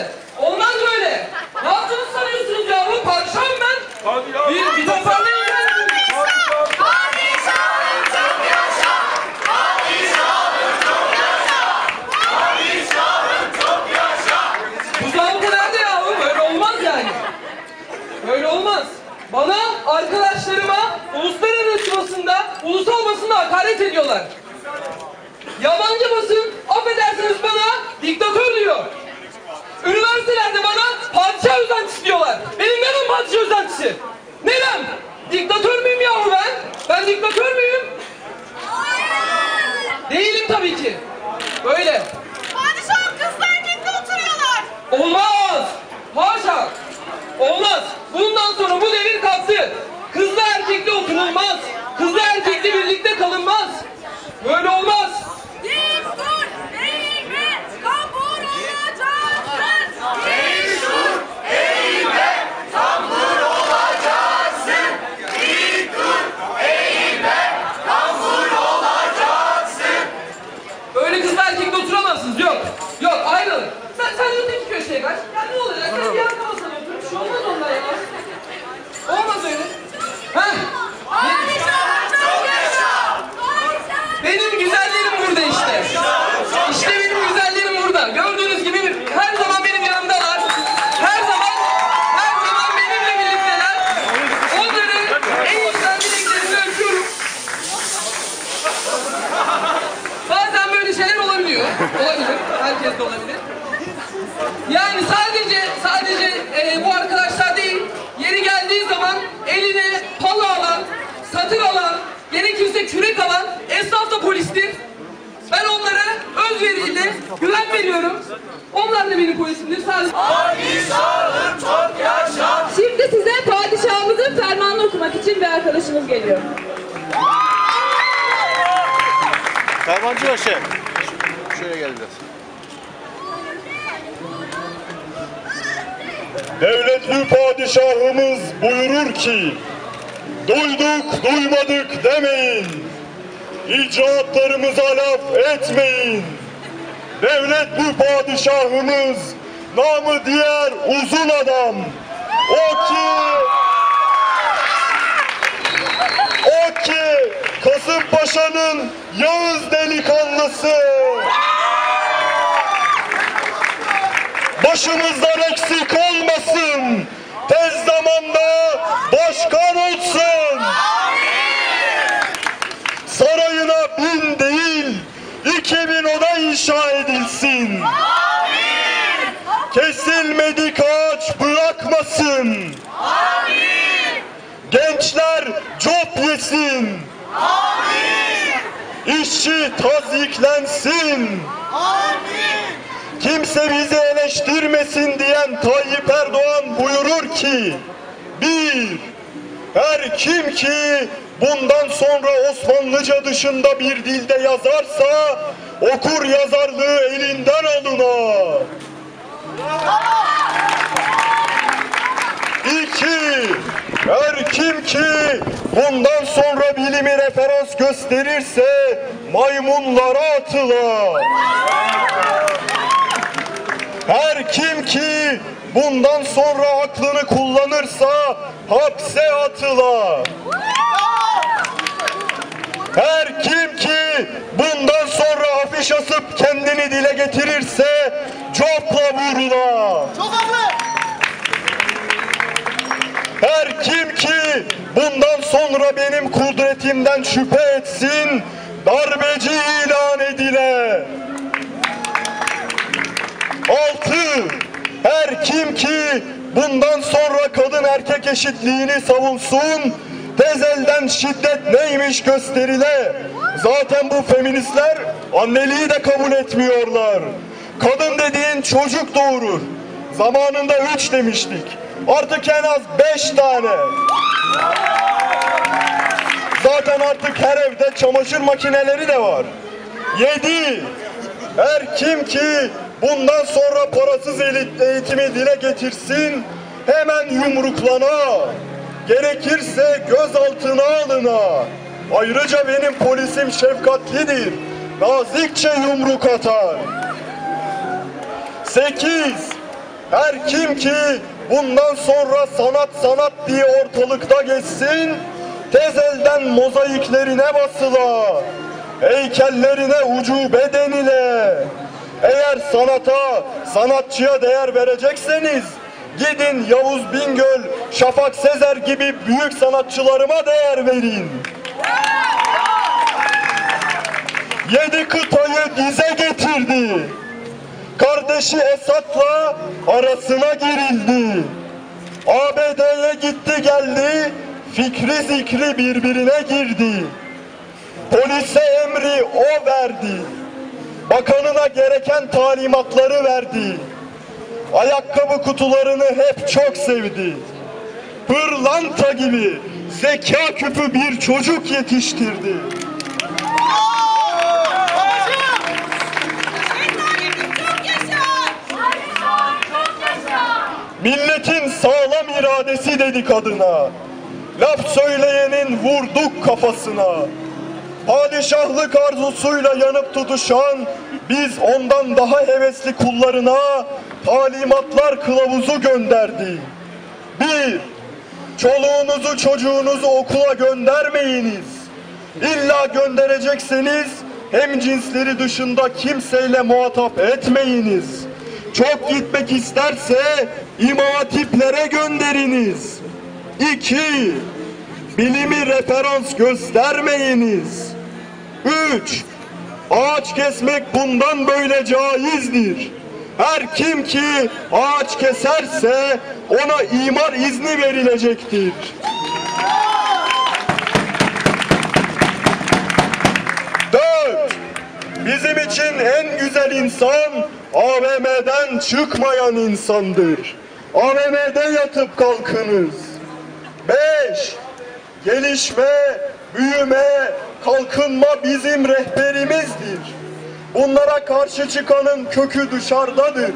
böyle. Olmaz böyle. Ne yaptığını sanıyorsunuz ya? Bu padişahım ben. Hadi ya. Bir, bir toparlayın kendinizi. Padişahım çok yaşa! Padişahım çok yaşa! Padişahım çok yaşa! Bu zabıta nerede ya? Böyle olmaz yani. Böyle olmaz. Bana, arkadaşlarıma uluslararası basında, ulusal basında hakaret ediyorlar. Yabancı basın, affedersiniz bana diktatör diyor. Üniversitelerde bana padişah özentisi diyorlar. Benim neden padişah özentisi? Neden? Diktatör müyüm yahu ben? Ben diktatör müyüm? Değilim tabii ki. Böyle. Padişahım kızla erkekle oturuyorlar. Olmaz! Haşa! Olmaz! Bundan sonra bu devir kalktı. Kızla erkekle oturulmaz. Kızla erkekle birlikte kalınmaz. Böyle olmaz. Olabilir. Herkes de olabilir. Yani sadece sadece e, bu arkadaşlar değil, yeri geldiği zaman eline pala alan, satır alan, gerekirse kürek alan esnaf da polistir. Ben onlara özveriyle güven veriyorum. Onlar da benim polisimdir. Sadece... Padişahım çok yaşa! Şimdi size padişahımızın fermanını okumak için bir arkadaşımız geliyor. Fermancı başı. Şöyle gel biraz. Devletli padişahımız buyurur ki Duyduk duymadık demeyin. İcraatlarımıza laf etmeyin. Devlet bu padişahımız Namı diğer uzun adam. O ki O ki Kasımpaşa'nın Yağız delikanlısı başımızdan eksik olmasın. Tez zamanda başkan olsun. Sarayına bin değil, iki bin oda inşa edilsin. Kesilmedik ağaç bırakmasın. Gençler cop yesin. İşçi taziklensin. Kimse bizi eleştirmesin diyen Tayyip Erdoğan buyurur ki bir, her kim ki bundan sonra Osmanlıca dışında bir dilde yazarsa okur yazarlığı elinden alına. İki, her kim ki bundan sonra bilimi referans gösterirse maymunlara atıla. Her kim ki bundan sonra aklını kullanırsa hapse atıla. Her kim ki bundan sonra afiş asıp kendini dile getirirse copla vurula. Her kim ki bundan sonra benim kudretimden şüphe etsin darbeci ilan edile. Altı, her kim ki bundan sonra kadın erkek eşitliğini savunsun, tezelden şiddet neymiş gösterile. Zaten bu feministler anneliği de kabul etmiyorlar. Kadın dediğin çocuk doğurur. Zamanında üç demiştik. Artık en az beş tane. Zaten artık her evde çamaşır makineleri de var. Yedi, her kim ki bundan sonra parasız eğit- eğitimi dile getirsin, hemen yumruklana, gerekirse gözaltına alına. Ayrıca benim polisim şefkatlidir, nazikçe yumruk atar. Sekiz, Her kim ki bundan sonra sanat sanat diye ortalıkta geçsin, tez elden mozaiklerine basıla, heykellerine ucube denile. Eğer sanata, sanatçıya değer verecekseniz, gidin Yavuz Bingöl, Şafak Sezer gibi büyük sanatçılarıma değer verin. Yedi kıtayı dize getirdi. Kardeşi Esat'la arasına girildi. ABD'ye gitti geldi, fikri zikri birbirine girdi. Polise emri o verdi. Bakanına gereken talimatları verdi. Ayakkabı kutularını hep çok sevdi. Pırlanta gibi zeka küpü bir çocuk yetiştirdi. Milletin sağlam iradesi dedik adına. Laf söyleyenin vurduk kafasına. Padişahlık arzusuyla yanıp tutuşan biz ondan daha hevesli kullarına talimatlar kılavuzu gönderdi. Bir, çoluğunuzu çocuğunuzu okula göndermeyiniz. İlla gönderecekseniz hem cinsleri dışında kimseyle muhatap etmeyiniz. Çok gitmek isterse imam hatiplere gönderiniz. İki, bilimi referans göstermeyiniz. Üç, ağaç kesmek bundan böyle caizdir. Her kim ki ağaç keserse ona imar izni verilecektir. Dört, bizim için en güzel insan AVM'den çıkmayan insandır. AVM'de yatıp kalkınız. Beş, gelişme, büyüme, kalkınma bizim rehberimizdir. Bunlara karşı çıkanın kökü dışarıdadır.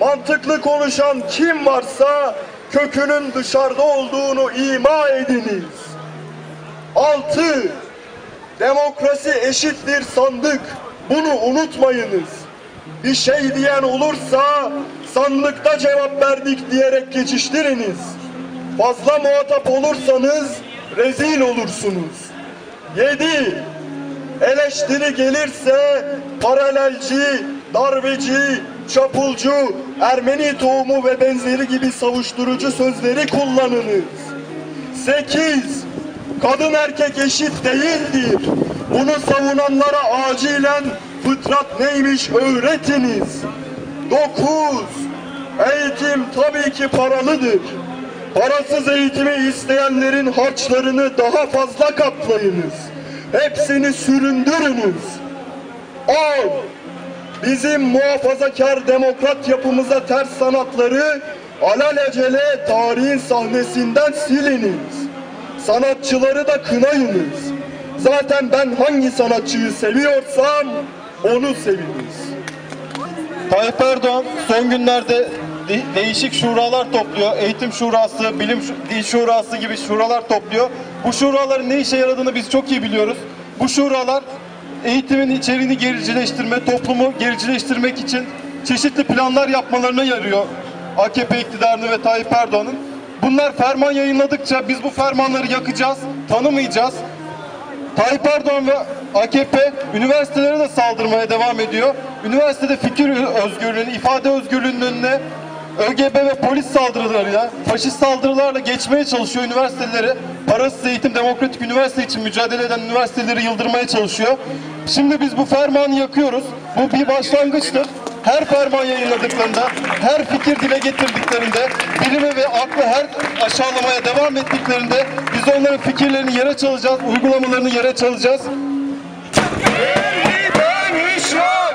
Mantıklı konuşan kim varsa kökünün dışarıda olduğunu ima ediniz. Altı, demokrasi eşittir sandık. Bunu unutmayınız. Bir şey diyen olursa sandıkta cevap verdik diyerek geçiştiriniz. Fazla muhatap olursanız rezil olursunuz. 7. Eleştiri gelirse paralelci, darbeci, çapulcu, Ermeni tohumu ve benzeri gibi savuşturucu sözleri kullanınız. 8. Kadın erkek eşit değildir. Bunu savunanlara acilen fıtrat neymiş öğretiniz. 9. Eğitim tabii ki paralıdır. Parasız eğitimi isteyenlerin harçlarını daha fazla katlayınız. Hepsini süründürünüz. 10. Bizim muhafazakar demokrat yapımıza ters sanatları alelacele tarihin sahnesinden siliniz. Sanatçıları da kınayınız. Zaten ben hangi sanatçıyı seviyorsam onu seviniz. Tayyip Erdoğan son günlerde de- değişik şuralar topluyor. Eğitim şurası, bilim dil şurası gibi şuralar topluyor. Bu şuraların ne işe yaradığını biz çok iyi biliyoruz. Bu şuralar eğitimin içeriğini gericileştirme, toplumu gericileştirmek için çeşitli planlar yapmalarına yarıyor. AKP iktidarını ve Tayyip Erdoğan'ın. Bunlar ferman yayınladıkça biz bu fermanları yakacağız, tanımayacağız. Tayyip Erdoğan ve AKP üniversitelere de saldırmaya devam ediyor. Üniversitede fikir özgürlüğünün, ifade özgürlüğünün önüne ÖGB ve polis saldırılarıyla, faşist saldırılarla geçmeye çalışıyor üniversiteleri. Parasız eğitim, demokratik üniversite için mücadele eden üniversiteleri yıldırmaya çalışıyor. Şimdi biz bu fermanı yakıyoruz. Bu bir başlangıçtır. Her ferman yayınladıklarında, her fikir dile getirdiklerinde, bilimi ve aklı her aşağılamaya devam ettiklerinde biz onların fikirlerini yere çalacağız, uygulamalarını yere çalacağız. Dönüş yok.